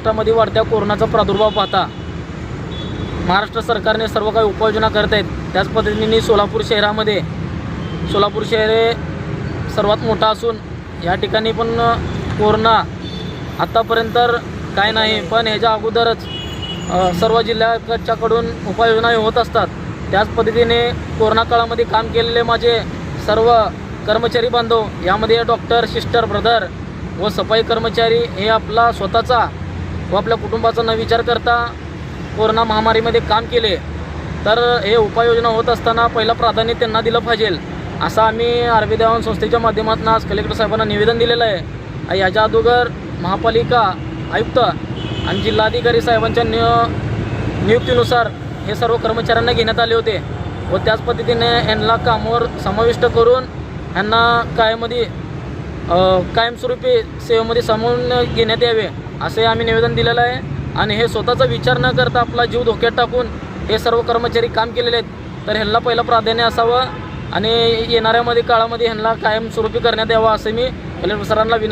महाराष्ट्रामध्ये वाढत्या कोरोनाचा प्रादुर्भाव पाहता महाराष्ट्र सरकारने सर्व काही उपाययोजना करत आहेत. त्याच पद्धतीने सोलापूर शहरामध्ये सोलापूर शहर हे सर्वात मोठा असून या ठिकाणी पण कोरोना आत्तापर्यंत तर काय नाही पण ह्याच्या अगोदरच सर्व जिल्ह्याच्याकडून उपाययोजना होत असतात. त्याच पद्धतीने कोरोना काळामध्ये काम केलेले माझे सर्व कर्मचारी बांधव यामध्ये डॉक्टर सिस्टर ब्रदर व सफाई कर्मचारी हे आपला स्वतःचा व आपल्या कुटुंबाचा न विचार करता कोरोना महामारीमध्ये काम केले। तर हे उपाययोजना होत असताना पहिलं प्राधान्य त्यांना दिलं पाहिजे. असं आम्ही आरबी देवान संस्थेच्या माध्यमातून आज कलेक्टर साहेबांना निवेदन दिलेलं आहे. याच्या अगोदर महापालिका आयुक्त आणि जिल्हाधिकारी साहेबांच्या निय नियुक्तीनुसार हे सर्व कर्मचाऱ्यांना घेण्यात आले होते व त्याच पद्धतीने यांना कामावर समाविष्ट करून यांना कायमध्ये कायमस्वरूपी सेवेमध्ये सामावून घेण्यात यावे. असे आम्ही निवेदन दिलेलं आहे. आणि हे स्वतःचा विचार न करता आपला जीव धोक्यात टाकून हे सर्व कर्मचारी काम केलेले आहेत. तर ह्यांना पहिलं प्राधान्य असावं. आणि येणाऱ्यामध्ये काळामध्ये ह्यांना कायमस्वरूपी करण्यात यावं असं मी कलेक्टर सरांना विनंती